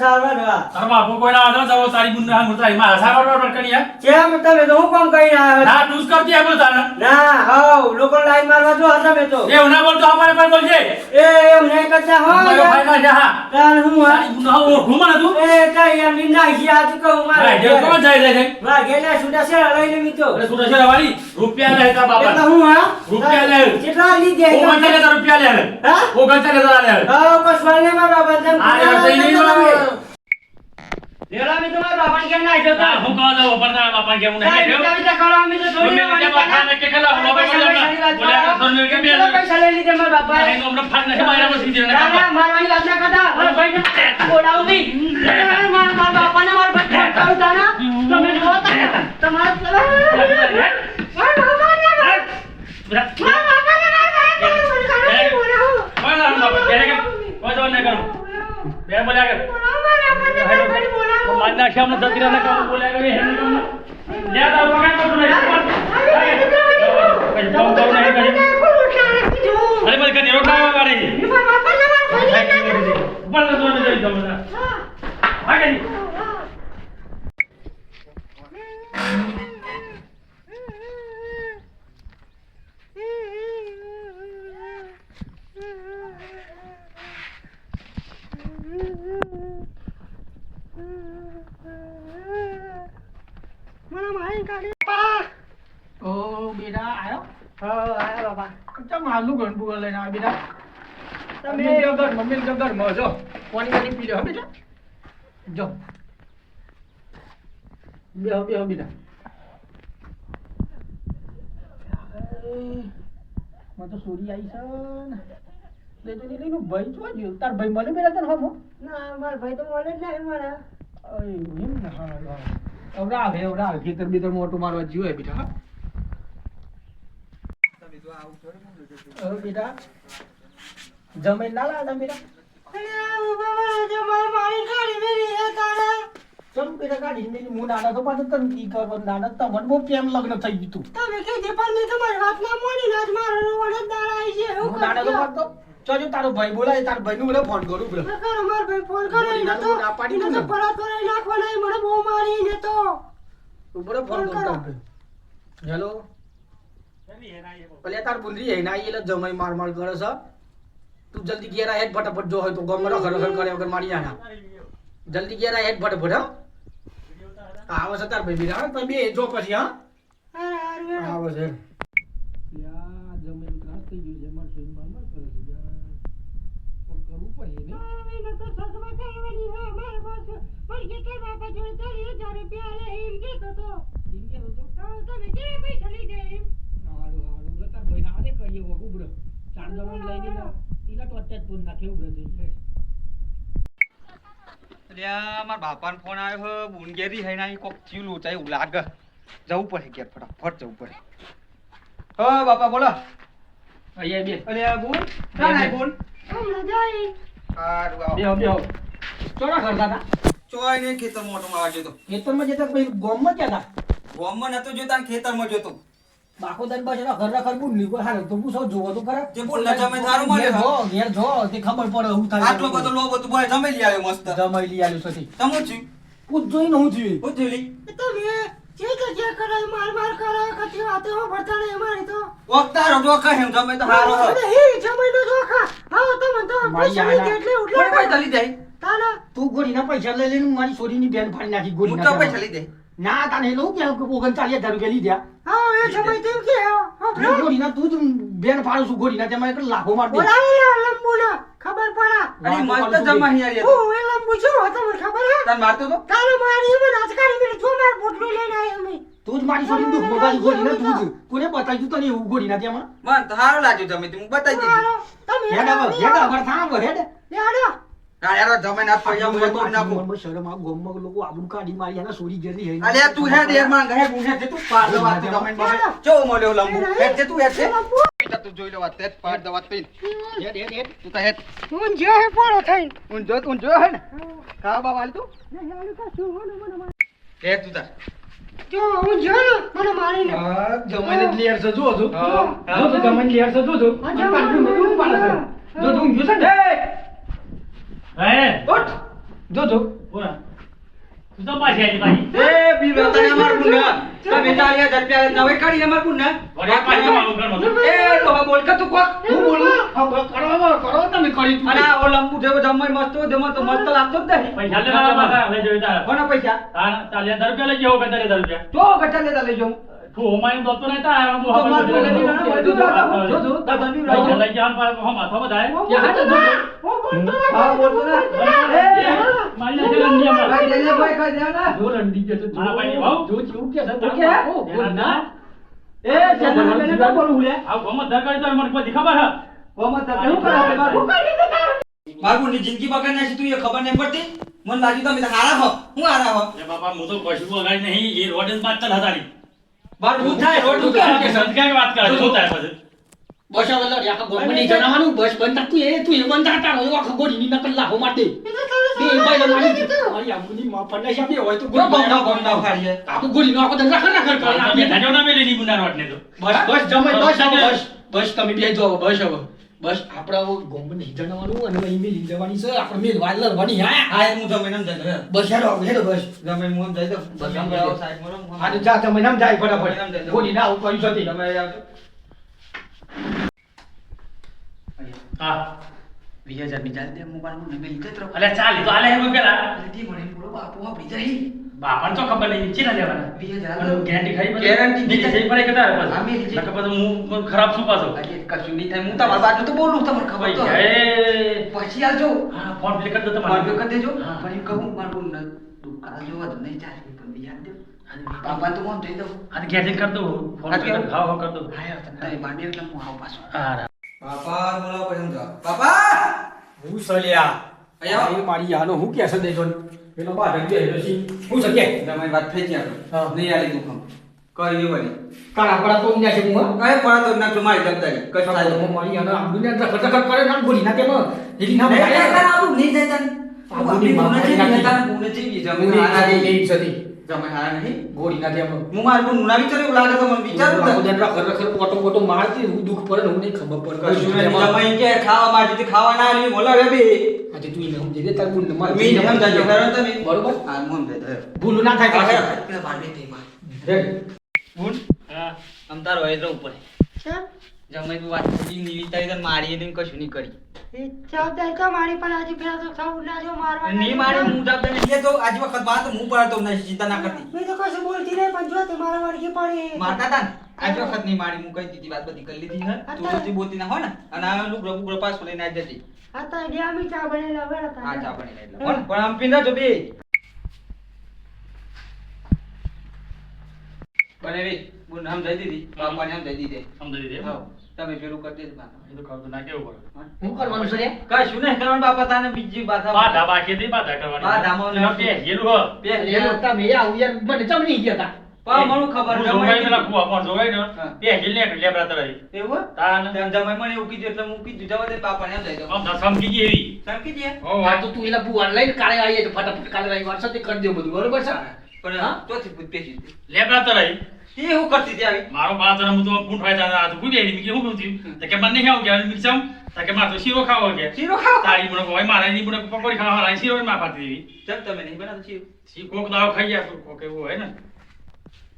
સારવાર હા તારો બાપો કોઈ ના આવતો જવો તારી બુન ના મુરતા મારા સારવાર બરાબર કરી યાર કેમ તમે તો હું કામ કરીને આવ્યા ના તું કરતી આ બોલ ના હાવ લોકો લાઈન મારવા જો હતા મેં તો એ ઉના બોલતો અમારે પર બોલજે. એ એમ નહીં કરતા હો ભાઈ ના જા હા. હું હા બુન ના ઓળખું મને તું? એ કઈ એમ ની નાખી આજ કહું ભાઈ જે કોણ જાય જાય મારા ઘેરના છૂટા છે લઈને મીતો અરે સુરે છે વાળી રૂપિયા લે એટલે હું હા? રૂપિયા લે. કેટલા લીધે ઓ ગંટા રૂપિયા લે. હા? ઓ ગંટા લે. તારા લે હવે હા કસવાલ ને મારા બાબા તેમ આ યાર તો ઈ નહીં લેલા મી તમારા કે ના જો હા, હું કહો દઉં પણ તારા બાપા કેમ નહીં કાઈ કેમ? કરો અમે તો મમ્મી ને કેમ કે ખેલા હું બાપા બોલ્યા ના. બોલ્યા કે બે પૈસા લઈ લીધે મારા બાપા એનો હમણાં ફાડ નાખે મારા પર સીધી ના, ના, મારવાની વાત ના કરતા. મારા ભાઈને બોલાવું નહીં. મારા- મારા બાપાને મારા ભાઈ ફોન તા ના. તમે જુઓ તમારા મારા બાપાને મારા- બધા. મારા બાપાને મારા ભાઈને ફોન કરું નહીં, બોલાવું. કોઈ ના બાપા, બેરે કે કોઈ જવાબ નહીં કરું. બે બોલ્યા કે બોલાવું, મારા બાપાને મારા ભાઈને બોલાવું. માર નાખ્યા હમણાં જતી રહ્યા ને કામ બોલાવ્યો કે હેને કામ. લે દા પગાર તો નહીં. પણ એ ફોન કરું નહીં કરી. મને. અરે ભાઈ કદી રોકાવા વાળી. ઉપર તો જઈ જાઉં બધા. હા, હા કે નહીં? હા. મારી હા તો સોરી આવી છે ને લે ભાઈ જો જો તાર ભાઈ મને બેટા તને હમો ના મારા ભાઈ તો મળે જ નહીં મને અય એમ ને હા અવડા આવે અવડા આવે ખેતર બીતર મોટું મારવા જીવે બેટા બેટા જમીન ના લાવતા બેટા જે મારે મારી કાઢી મેલી હે બેટા નાના તો પાછો તને કી કરવા નાના તમને બહુ કેમ લગ્ન થઈ ગયું તમે કીધી પણ મેં તમારી વાત ના મોડી ના જ મારો રોવડ જ દાડા આવી છે હું નાના તો કરજો પાછો જો તારો ભાઈ બોલાય તાર ભાઈ નું મને ફોન કરું બ્રો. કર અમાર ભાઈ ફોન કરો એને તો ના પાડી તો ને. પરાત કરાઈ નાખવાના એ મને બહુ મારી ને તો ઉપર ફોન કરું. હેલો? ભલે તાર બુંદરી હે ના એલે જમાઈ માર માર કરે છે. તું જલ્દી ઘેર આય ફટાફટ જો હોય તો ગમરો ઘર ઘર કરે વગર મારી આના. જલ્દી ઘેર આય ફટાફટ હા. આવો છે તાર ભાઈ બીરા હા તમે બે જો પછી હા? આવે છે મારા બાપાનો ફોન આવ્યો બુનગેરી હે ના કોક થયું લોચાય એવું લાગે. જવું પડે ઘેર ફટાફટ જવું પડે. હો બાપા બોલો. અહીંયા બે. અલ્યા બુન? ના ના બેહો બેહો ચોરા કરતા હતા? ચોય ને ખેતર મોટો માં જોતો. ખેતરમાં જતા પછી ગોમમાં ક્યાં હતા? ગોમમાં નતો જોતા ને ખેતરમાં જોતો બાકો દન બસ એના ઘર રાખર બુન નીકળ હાલ તો પૂછો જોવો તો કરે જે બોલ ના જમે થારો મળે જો ઘેર જો તે ખબર પડે હું થાય આટલો બધો લોભ હતું ભાઈ જમે લઈ આવ્યો મસ્ત. જમે લઈ આવ્યો સતી તમો છી પૂછ જોઈને હું થયું. પૂછ જોઈ લી તમે જે કે જે કરે માર માર કરે કદી વાતે હો ભરતા અમારી તો. વક્તારો જો કહે જમે તો હારો હો અરે હે જમાઈનો જોખા હા તમે તો પૈસા એટલે કોઈ ઉડલા પૈસા જાય તાના તું ગોરીના પૈસા લઈ લઈને મારી છોરીની બેન ફાડી નાખી ગોરી ના પૈસા લઈ દે ના તાને એવું કે ઓગણ હજાર રૂપિયા લીધા. હા એ જમાઈ તેમ કે ગોરીના તું જ બેન ફાડું છું ગોરીના તેમાં એક લાખો માર દે. લંબુના ખબર પડા. અને મસ્ત જમા હિયાર યાર હું એ લંબુ છું તમને ખબર હે તને મારતો તો? કાલે મારી મને આજકારી મેરે જો માર લઈને તું જ મારી છોરીને દુઃખ બગાડી ગોરીના તું જ કોને બતાવ્યું તને એવું ગોરીના તેમાં? મન તો હારો લાગ્યો જમે તે બતાવી દીધું. તમે હેડ હવે હેડ હવે હેડ. ના યાર જમે ના પૈસા હું તોડી નાખું. જીવનમાં શરમ આ ગોમમાં લોકો આબરૂ કાઢી મારી એના છોરી ઘેરી હે. અલ્યા તું હેડ યારમાં ગહે ગુંહે જે તું પાડ દવા તું જમે બમે ચો મળ્યો લંબુ. હેડ જે તું હેડ છે તું જોઈ લે વાત તેજ દવા પીન હેડ હેડ હેડ. તું તો હેડ હું જે. હે પોળો થઈ ઉન જો ઉન જો હે ને. કા બા વાલ તું. યાડો કા શું હોનો મને માર? તું તાર. જો હું જો ને મને મારીને હા જમાઈને લેર છે જો જો હા. તો જમાઈને લેર છે જો જો હા, પાડું બધું પાડે જો તું ઊંઘ્યો છે ને? હે? ઉઠ. જો જો. બોલા તું તો પાછી આવી પાછી એ બી વેતન અમાર પુણ્ય. તમે ચાલી હજાર નવે કાઢી અમાર પુણ્ય. વળી પાછી મારું ઘરનું એ તો બોલ. કે તું કોક હું બોલું? હા, કરો કરો. તમે કરી તું. અને આ ઓલંબુ જેવો જમાઈ મસ્ત હોય, તો મસ્ત લાગતો જ નહીં. પૈસા લે પાછા લઈ જવી કોના પૈસા? તાલિયા ચાલીસ હજાર રૂપિયા લઈ જાઓ કે તારે હજાર રૂપિયા. તો ગટા લેતા લેજો. તું હોમાઈને દોતો નહીં તારે હું તો માર હવે બોલે ની ના બધું રાખો. જો જો દાદાની રાખો. પૈસા લઈ જવાનું પાછું બધાય. જો. હા બોલતો ને. એ મારી નાખે ને નિયમ ભાઈ લેજે ભાઈ ખાઈ દે ને. જો રંડી કે તો મારા ભાઈની વહુ. જો જેવું કે છે કે? બાપો, ના. એ ચંદન બેને ના. બોલું લે. આ ગોમાં તો મને ખબર હે? કરે ની જિંદગી બગાડ નાખી તું એ ખબર નહીં પડતી? મને લાગ્યું તમે તો હારા હો. હું હારા હો? એ બાપા હું તો કશું વગાડી નહીં. એ રોડ બાદ બાતલ હતાડી. બાર હું થાય રોડ તું તું કે? સંસ્કાર વાત કરે શું થાય પછી બસ હવે લો, આખા ગામમાં નહીં જણાવવાનું. બસ બંધ તું એ- તું એ બંધ થાક તારો. એવો આખો ગોળીની નકલ લાખો માટે. બે દીધો. માં. હોય તો ગોળી આખું આખો કરે. ધાજો ના મેલી ની મુન્ના રોડ ને તો બસ બસ જમાઈ બસ બસ. બસ બસ તમે બે જો બસ હવે બસ આપણા ગામમાં નહીં જણાવવાનું અને અહીં મેલી જવાની છે. આપણે મેલ વાલ લડવાની હા? હા હું જમીન નામ જાય બસ હેડો હેડો બસ. તમે હું જાય તો બસ, આમ આવો જઈ. સાઈડમાં તો જા તમે નામ જાય ફટાફટ. ગોળી ના આવું કર્યું છે તમે આવજો હા. વીસ હજારની ચાલ દે મોબાઈલમાં મેલી જતો રહો. અલ્યા ચાલ તો આલે એમ પેલા. જલ્દી મને બોલો બાપુ આપણી જાય બાપાને તો ખબર નહીં ચીના લેવાના? વીસ હજાર ગેરંટી ખરી? ગેરંટી નીચે જઈ પડે કે તારે પછી? હા, મેં લીધી. નકર પછી હું હું ખરાબ શું પાછો. અરે કશું નહીં થાય હું તમારી બાજુ તો બોલું તમને ખબર તો પછી આવજો. હા ફોન પે કરી દો તમારે. પે કરી દેજો. પણ એમ કહું મારું દુકાન જોવા તો નહીં ચાલે પણ બિયાર દો. બાપા તો કોણ જઈ દઉં. હા તો કરી દો ફોન કરી કેવું? હા હા કરી દો હા યાર એટલે હું આવું પાછો. હા બાપા બોલાવો પછી સમજાવો બાપા! હું સલ્યા અહીંયા એ મારી યાનો હું કે છે દેજો પેલો બા હેડો છે હું કે તમારી વાત થઈ ગયા હા. નહીં આલી દુકાન કરી વળી કાળા પડા તો ઊંઘ્યા છે હું હા પડા તો નાખજો મારી જવાબદારી કશું થાય હું મારી યાનો આમ દુનિયા કરે નામ ગોળી ના તેમાં એલી. આવું નહીં જમીન હારા નહીં ગોળી તેમાં હું મારું પણ ના વિચાર્યું એવું લાગે તો મને વિચારું તો પોટો પોટો મારતી હું દુખ પડે હું નહીં ખબર પડે. કશું કે ખાવા માટે ખાવા ના બી. આજે તું તાર માર મી તમે બરોબર? ભૂલું ના થાય પાછળ. પેલા. હું હા. આમ તારો હોય તો ઉપર જમાઈ તું વાત કરી ની વિચારી તને મારી એને કશું નહીં કરી નહીં મારી હું જવાબદાર નહીં લેતો આજ વખત વાત હું પડાતો નહીં ચિંતા ના કરતી. મારતા તા ને? આજ વખત નહીં મારી હું કહી દીધી વાત બધી કરી લીધી હે? તું નથી બોલતી ના હોય ને અને આ લુગડો બુગડો પાછો લઈને આવી જતી હા ચા બનેલા એટલે પણ પણ આમ પીંડા જો બે. બનેવી બુન હમ દઈ દીધી બાપાને હમ દઈ દીધી. સમજી દીધી તમે પેલું કરી દેજો બાપા. એ તો ખબર તો ના કેવું પડે. હું? કરવાનું છે રે? કશું નહીં કરવાનું બાપા તાને બીજી બાધા બાધા બાકી હતી બાધા કરવાની. બાધામાં એમાં પે હેલું હો બે અરે તમે આવું યાર મને નહીં ગયા તા. પા મને ખબર હું જમાઈ જોવાઈ પેલા. કુવા પણ જોવાઈ ને પે હેલ ને લેબરા તરાઈ એવું તાન. તેમ જમાઈ મને એવું કીધું એટલે હું કીધું જવા દે બાપાને એમ જઈ દઉં. આમ તો સમજી ગઈ એવી. દે ઓ આ તો તું એલા ભુવાને લઈને કાલે આવીએ તો ફટાફટ કાલે આવી છે તે કરી દે બધું બરોબર છે? પણ હા? ચોથી પૂછ પેશી. લેબરા તરાઈ એ હું કરતી હતી મારો બા તને હું તો પૂંઠ હોય આ તો ભૂલી આવી કે હું થયું તો કે મને આવું કે મિક્સમ તો કે મારે તો શીરો ખાવો કે શીરો ખાઓ તારી મને હોય મારે ની મને પકોડી ખાવા વાળા શીરો માં પાતી દેવી તમે નહીં બનાવતા શીરો? કોક દાવ ખાઈ ગયા કોક એવું હોય ને.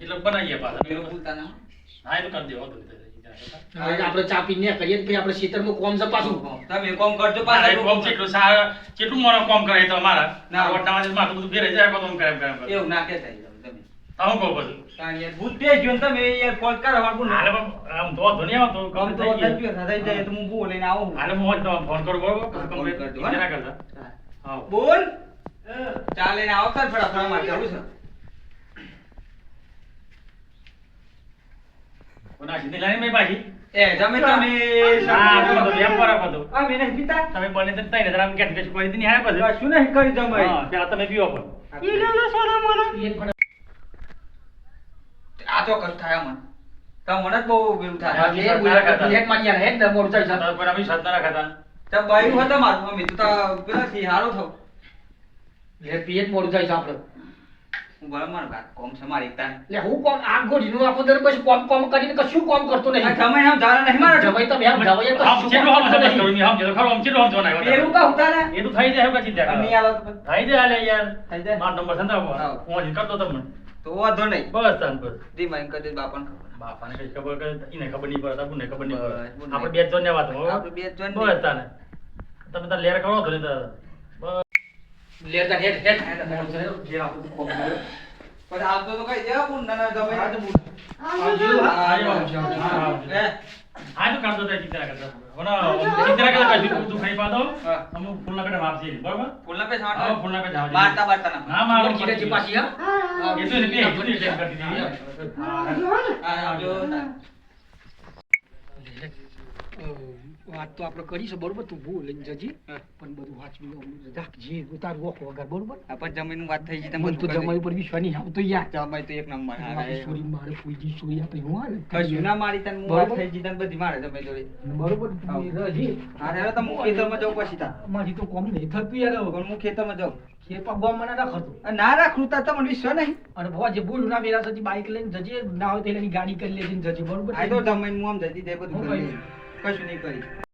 એટલે બનાવીએ પાછા. પેલું ભૂલતા ના હા. એ તો કરી દેવો તો હવે આપણે ચા પીને કરીએ ને પછી આપણે ખેતરમાં કોમ છે પાછું. તમે કોમ કરજો પાછા. કોમ કેટલું સારા કેટલું મોનો કોમ કરે તો અમારા. ના. વટના માથું બધું ઘેરે જાય કોમ કરે કરે. એવું ના કે થાય તમે. કહું બધું. ભૂત પેશ્યો ને તમે યાર ફોન કરો વાગું હાલે આમ તો ધુનિયા તો કામ કામ તો થઈ ગયું થઈ ગયું થઈ જાય તો હું. ભૂ લઈને આવું હાલે હું જ ફોન કરું બરોબર? કરજો, ના કરતા. બોલ. ચાલે આવો મારે જવું છે. કોના સીધી લાઈન મેં પાછી. એ જમે તમે હા તો તો એમ બરાબર આ મેં પીતા. તમે બને તો તઈ પછી. શું નહીં કરી હા પણ. આ તો થાય મને તો મને જ બહુ પેલું થાય. હા. એ હેડ મારી ને? મોડું થાય છે. તો ના બાયું હતા મારું મમ્મી. તું તો પેલા થી હારો થયો. હેડ પીએ જ મોડું થાય છે આપણે. હું વાત કોમ છે મારી એકતા એટલે હું કોમ? આમ ગોળીનું આખો દર પછી કોમ કોમ કરીને કશું કોમ કરતો નહીં. તમે આમ જાણે નહીં મારો જમાઈ તમે આમ જમાઈ તો શું ચેટલું આમ સમજ નહીં. કરું ખરો આમ આવ્યો કા ઉતા ને એ તો થઈ જાય એવું ચિંતા નહીં કરો આલો તો થઈ જાય આલે યાર. થઈ જાય. મારો નંબર ને. હું. હજી કરતો તમને. તો વાંધો નહીં. બસ તાન બસ. દી કદી બાપાને ખબર. બાપાને કઈ ખબર કરે એને ખબર નહીં પડે ખબર નહીં પડે. આપણે બે જ જોઈને વાત આપણે બે જ જોઈને. બસ તાને. તમે તાર લેર કરો તો નહીં લેર તા હેડ હેડ જે કોમ કરે. પણ આવતો તો કઈ દેવા આવજો, આવજો. હા, આવજો. હે? હા તો કરતો થાય ચિંતા ના કરતા હોના ચિંતા ના કરતા કશું તું ખાઈ પાડો હા. અમુક ફૂલના પેટે વાપસી બરાબર ફૂલના પે હા, સાંટો ફૂલના પેટે આવજો. મારતા બારતા ના ના મારો હા? એ તો. હા. આવજો વાત તો આપણે કરીશું બરોબર? તું ભૂલ લઈને જજે. પણ બધું વાંચવી રાખજે ઉતાર વોક વગર બરોબર? આપણ જમીન વાત થઈ ગઈ મને તો જમાઈ ઉપર વિશ્વાસ નહીં આવતો યાર. જમાઈ તો એક નંબર હા સોરી મારે ફૂલજી સોરી આપણે હું હાલે. કશું ના મારી તને વાત થઈ ગઈ તને બધી મારે જમાઈ જોડે. બરોબર રજી એ રહેજે. હા રે તો હું ખેતરમાં જાઉં પછી તા મારી તો કોમ નહીં થતું યાર. પણ હું ખેતરમાં જાઉં. ખેપા ગોમ મને ના ખાતું. ના રાખું તા તમને વિશ્વાસ નહીં. અને ભવા જે બોલું ના મેરા સુધી બાઈક લઈને જજે ના હોય તો એની ગાડી કરી લેજે જજે બરોબર? આ તો જમીન હું આમ બધું કહ્યું? કશું નહીં કરી.